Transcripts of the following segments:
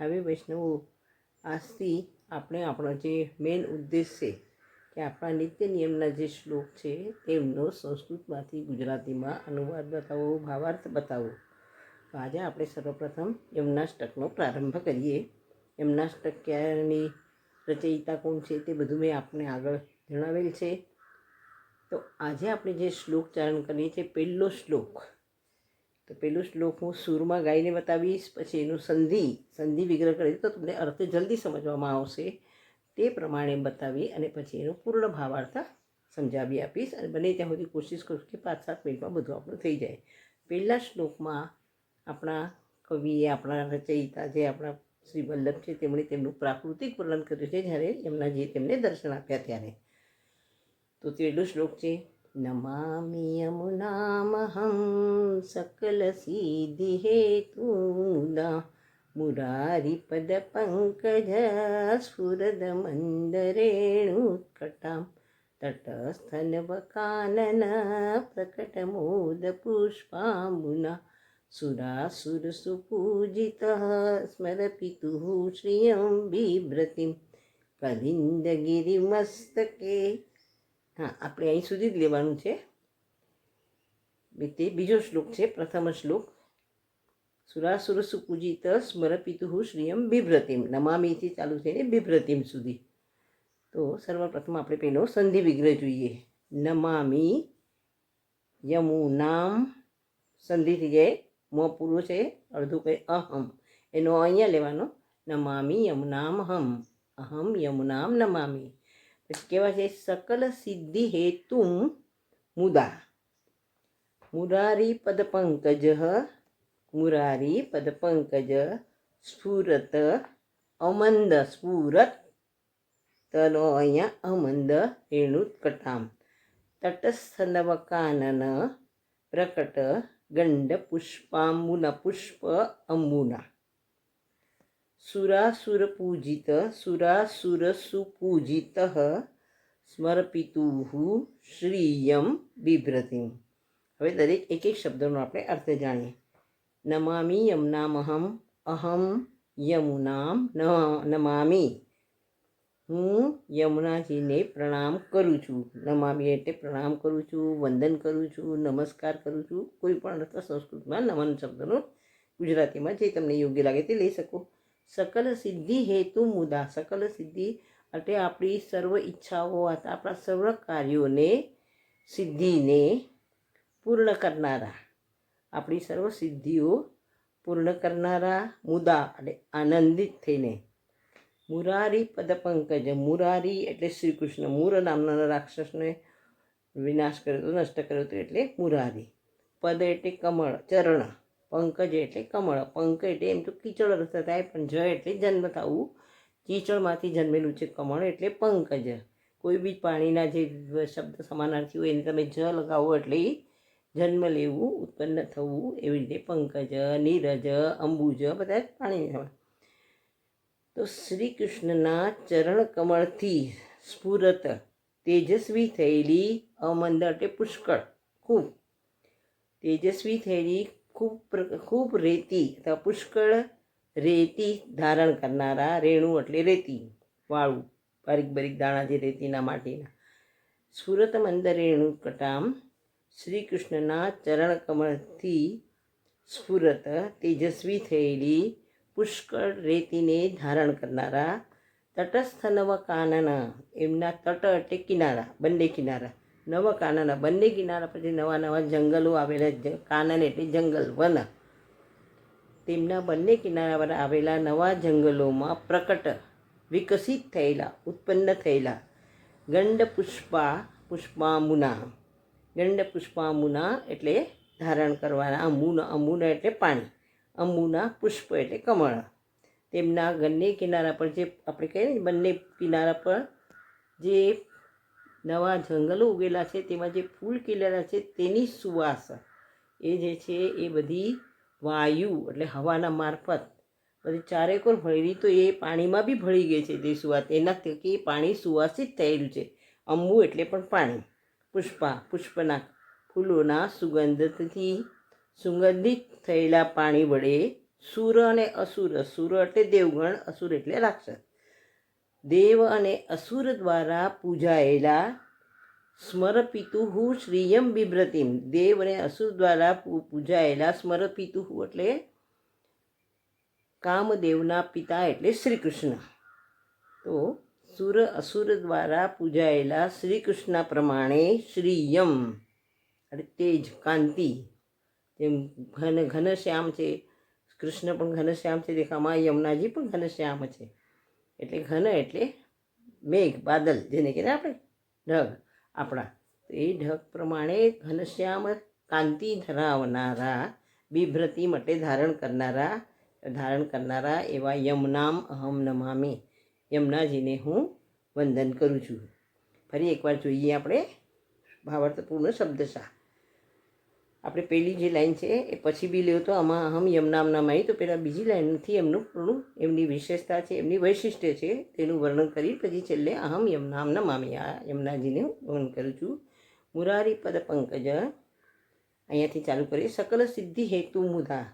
હવે વૈષ્ણવો, આજથી આપણે આપણો જે મેઇન ઉદ્દેશ છે કે આપણા નિત્ય નિયમના જે શ્લોક છે તેમનો સંસ્કૃતમાંથી ગુજરાતીમાં અનુવાદ બતાવો, ભાવાર્થ બતાવો. તો આજે આપણે સર્વપ્રથમ યમનાષ્ટકનો પ્રારંભ કરીએ. યમનાષ્ટક ક્યારની રચયિતા કોણ છે તે બધું મેં આપને આગળ જણાવેલ છે. તો આજે આપણે જે શ્લોક ચારણ કરીએ છીએ, પહેલો શ્લોક. તો પેલું શ્લોક હું સૂરમાં ગાઈને બતાવીશ, પછી એનું સંધિ સંધિ વિગ્રહ કરી તો તમને અર્થ જલ્દી સમજવામાં આવશે. તે પ્રમાણે બતાવી અને પછી એનો પૂર્ણ ભાવાર્થ સમજાવી આપીશ અને બને ત્યાં સુધી કોશિશ કરું કે પાંચ સાત મિનિટમાં બધું આપણું થઈ જાય. પહેલા શ્લોકમાં આપણા કવિએ, આપણા રચયિતા જે આપણા શ્રી વલ્લભ છે, તેમણે તેમનું પ્રાકૃતિક વર્ણન કર્યું છે, જ્યારે એમના જે તેમને દર્શન આપ્યા ત્યારે. તો પહેલો શ્લોક છે નમામિ યમુનામહં સકલ સિદ્ધિ હેતુદા મુરારિપદ પંકજ સ્ફુરદ મંદરેણુકટામ તટસ્થનવકાનન પ્રકટમોદ હા, આપણે અહીં સુધી જ લેવાનું છે. તે બીજો શ્લોક છે, પ્રથમ શ્લોક. સુરાસુર સુપૂજિત સ્મરપિતુ શ્રિયમ બિભ્રતિમ. નમામીથી ચાલુ થઈને બિભ્રતિમ સુધી. તો સર્વપ્રથમ આપણે પહેલો સંધિ વિગ્રહ જોઈએ. નમામી યમુનામ. સંધિથી જાય, મ પૂરો છે, અડધું કંઈ અહમ. એનો અહીંયા લેવાનો. નમામી યમુનામ હમ. અહમ યમુનામ નમામી. પછી કહેવાય છે સકલ સિદ્ધિ હેતુ મુદા મુરારી પદ પંકજ મુરારી પદ પંકજ સ્ફુરત અમંદ સ્ફુરત તનો અહીંયા અમંદ રેણુકટામ તટસ્થ નવકાનન પ્રકટ ગંડ પુષ્પાંબુના પુષ્પ અંબુના સુરાસુર પૂજિત સુરાસુર સુપૂજિત સ્મરપિતુ શ્રીયમ બિભ્રતિમ હવે દરેક એક એક શબ્દનો આપણે અર્થ જાણીએ। નમામી યમુનામહમ અહમ યમુનામ નમામી। હું યમુનાજીને પ્રણામ કરું છું। નમામી એટલે પ્રણામ કરું છું, વંદન કરું છું, નમસ્કાર કરું છું, કોઈ પણ અર્થ સંસ્કૃતમાં નમન શબ્દનો ગુજરાતીમાં જે તમને યોગ્ય લાગે તે લઈ શકો। સકલ સિદ્ધિ હેતુ મુદા સકલ સિદ્ધિ એટલે આપણી સર્વ ઈચ્છાઓ આપણા સર્વ કાર્યોને સિદ્ધિને પૂર્ણ કરનારા આપણી સર્વ સિદ્ધિઓ પૂર્ણ કરનારા મુદા એટલે આનંદિત થઈને મુરારી પદપંકજ મુરારી એટલે શ્રી કૃષ્ણ મૂર નામના રાક્ષસને વિનાશ કર્યો હતો નષ્ટ કર્યો હતો એટલે મુરારી પદ એટલે કમળ ચરણ પંકજ એટલે કમળ. પંક એટલે એમ તો કીચડ અર્થ થાય, પણ જ એટલે જન્મ થવું. કીચડમાંથી જન્મેલું છે કમળ એટલે પંકજ. કોઈ બી પાણીના જે શબ્દ સમાનાર્થી હોય એને તમે જ લગાવો એટલે જન્મ લેવું, ઉત્પન્ન થવું એવી રીતે પંકજ, નીરજ, અંબુજ બધા જ પાણી તો શ્રી કૃષ્ણના ચરણ કમળથી સ્ફુરત તેજસ્વી થયેલી અમંદ એટલે પુષ્કળ. ખૂબ. તેજસ્વી થયેલી ખૂબ ખૂબ રેતી અથવા પુષ્કળ રેતી ધારણ કરનારા રેણુ એટલે રેતી, વાળું, બારીક બારીક દાણા જે રેતીના માટીના. સુરત મંદર રેણુ કટામ શ્રી કૃષ્ણના ચરણ કમળથી સ્ફુરત તેજસ્વી થયેલી પુષ્કળ રેતીને ધારણ કરનારા તટસ્થ નવ કાનન એમના તટ એટલે કિનારા, બંને કિનારા. નવ કાનના, બંને કિનારા પછી નવા નવા જંગલો આવેલા કાનન એટલે જંગલ, વન. તેમના બંને કિનારા પર આવેલા નવા જંગલોમાં પ્રકટ, વિકસિત થયેલા, ઉત્પન્ન થયેલા ગંડ પુષ્પા પુષ્પામુના. ગંડ પુષ્પામુના એટલે ધારણ કરવાના, અમુના અમુના એટલે પાણી, અમુના પુષ્પ એટલે કમળ. તેમના બંને કિનારા પર જે, આપણે કહીએ ને, બંને કિનારા પર જે નવા જંગલો ઉગેલા છે, તેમાં જે ફૂલ ખીલેલા છે, તેની સુવાસ. એ જે છે, એ બધી વાયુ, એટલે હવાના મારફત. બધી ચારેકોર ભળેલી તો એ પાણીમાં બી ભળી ગઈ છે તે સુવાસ એના થકી પાણી સુવાસિત થયેલું છે. અંબુ એટલે પણ પાણી. પુષ્પા પુષ્પના ફૂલોના સુગંધથી સુગંધિત થયેલા પાણી વડે સુર અને અસુર. સુર એટલે દેવગણ, અસુર એટલે રાક્ષસ. દેવ અને અસુર દ્વારા પૂજાયેલા સ્મરપિતુહુ શ્રીયમ બિભ્રતિમ. દેવ અને અસુર દ્વારા પૂજાયેલા સ્મરપિતુહુ એટલે કામદેવના પિતા એટલે શ્રી કૃષ્ણ તો સુર, અસુર દ્વારા પૂજાયેલા શ્રી કૃષ્ણ પ્રમાણે શ્રીયમ, એટલે તેજ, કાંતિ, જેમ ઘન, ઘનશ્યામ છે. કૃષ્ણ પણ ઘનશ્યામ છે દેખામાં, યમુનાજી પણ ઘનશ્યામ છે. એટલે ઘન એટલે મેઘ, બાદલ, જેને કહેવાય આપણે, ઢગ. આપણા એ ઢગ પ્રમાણે ઘનશ્યામ કાંતિ ધરાવનારા, બિભ્રતિ માટે ધારણ કરનારા ધારણ કરનારા એવા યમનામ અહમ નમામી. યમુનાજીને હું વંદન કરું છું. ફરી એકવાર જોઈએ આપણે ભાવાર્થપૂર્ણ શબ્દશા. આપણે પહેલી જે લાઈન છે, એ પછી બી લ્યો તો આમાં અહમ માહી તો પહેલાં બીજી લાઈનથી એમનું પૂર્ણ એમની વિશેષતા છે, એમની વૈશિષ્ટ્ય છે, તેનું વર્ણન કરી પછી છેલ્લે અહમ યમનામના મામી આ યમનાજીને વંદન કરું છું. મુરારી પદ પંકજ, અહીંયાથી ચાલુ કરીએ. સકલ સિદ્ધિ હેતુ મુદા,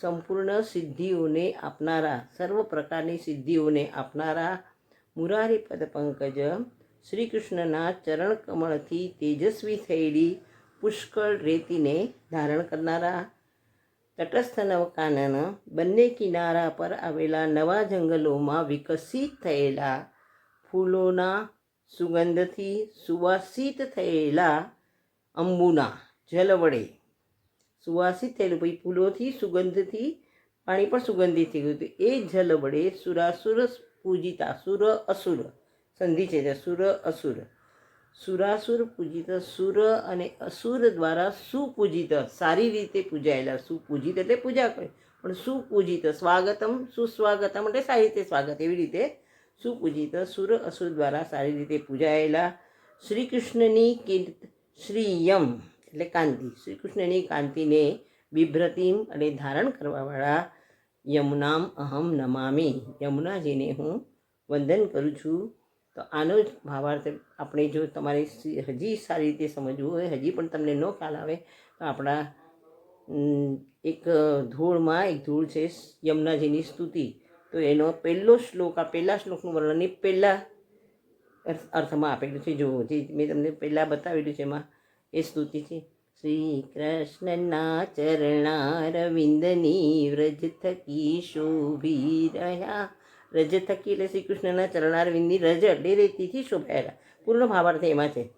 સંપૂર્ણ સિદ્ધિઓને આપનારા, સર્વ પ્રકારની સિદ્ધિઓને આપનારા. મુરારી પદ પંકજ શ્રી કૃષ્ણના ચરણ કમળથી તેજસ્વી થયેલી પુષ્કળ રેતીને ધારણ કરનારા તટસ્થ નવકાનન બંને કિનારા પર આવેલા નવા જંગલોમાં વિકસિત થયેલા ફૂલોના સુગંધથી સુવાસિત થયેલા અંબુના જલ વડે સુવાસિત થયેલું. પછી ફૂલોથી સુગંધથી, પાણી પણ સુગંધિત થઈ ગયું હતું. એ જલ વડે સુરાસુર પૂજિતા સુર અસુર, સંધિ છે સુર અસુર. સુરાસુર પૂજિત સુર અને અસુર દ્વારા સુપૂજિત, સારી રીતે પૂજાયેલા સુપૂજિત એટલે પૂજા કરે. પણ સુપૂજિત સ્વાગતમ, સુસ્વાગતમ એટલે સારી રીતે સ્વાગત, એવી રીતે સુપૂજિત સુર, અસુર દ્વારા સારી રીતે પૂજાયેલા. શ્રી કૃષ્ણની કીર્ત શ્રીયમ એટલે કાંતિ. શ્રી કૃષ્ણની કાંતિને બિભ્રતિમ અને ધારણ કરવાવાળા યમુનામ અહમ નમામી. યમુનાજીને હું વંદન કરું છું. તો આનો જ ભાવાર્થ આપણે જો તમારે હજી સારી રીતે સમજવું હોય, હજી પણ તમને ન ખ્યાલ આવે, તો આપણા એક ધૂળમાં, એક ધૂળ છે યમુનાજીની સ્તુતિ. તો એનો પહેલો શ્લોક, આ પહેલા શ્લોકનું વર્ણન એ પહેલાં અર્થ- અર્થમાં આપેલું છે. જો જે મેં તમને પહેલાં બતાવેલું છે એમાં એ સ્તુતિ છે. શ્રી કૃષ્ણના ચરણારવિંદની વ્રજ થકી શોભી રહ્યા રજ થકી એટલે શ્રી કૃષ્ણના રજ અડે રેતીથી શોભાયેલા. પૂર્ણ ભાવાર્થ એમાં છે.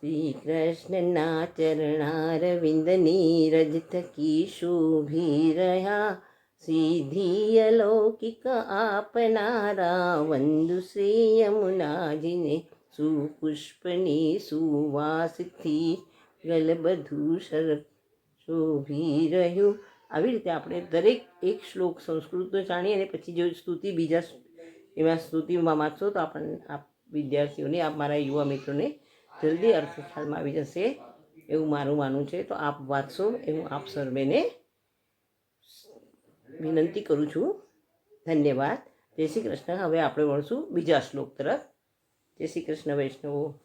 શ્રી કૃષ્ણના ચરણારવિંદની રજ થકી શોભી રહ્યા. સિદ્ધિ અલૌકિક આપનારા વંદુ શ્રી યમુનાજીને સુપુષ્પની સુવાસથી ગલબધું શર શોભી રહ્યું. આવી રીતે આપણે દરેક એક શ્લોક સંસ્કૃતનો જાણીએ અને પછી જો સ્તુતિ બીજા એમાં સ્તુતિમાં વાંચશો તો આપણને આપ વિદ્યાર્થીઓને, આપ મારા યુવા મિત્રોને જલ્દી અર્થ ખ્યાલમાં આવી જશે એવું મારું માનવું છે. તો આપ વાંચશો એ હું આપ સર્વેને વિનંતી કરું છું. ધન્યવાદ. જય શ્રી કૃષ્ણ. હવે આપણે વણશું બીજા શ્લોક તરફ. જય શ્રી કૃષ્ણ, વૈષ્ણવો.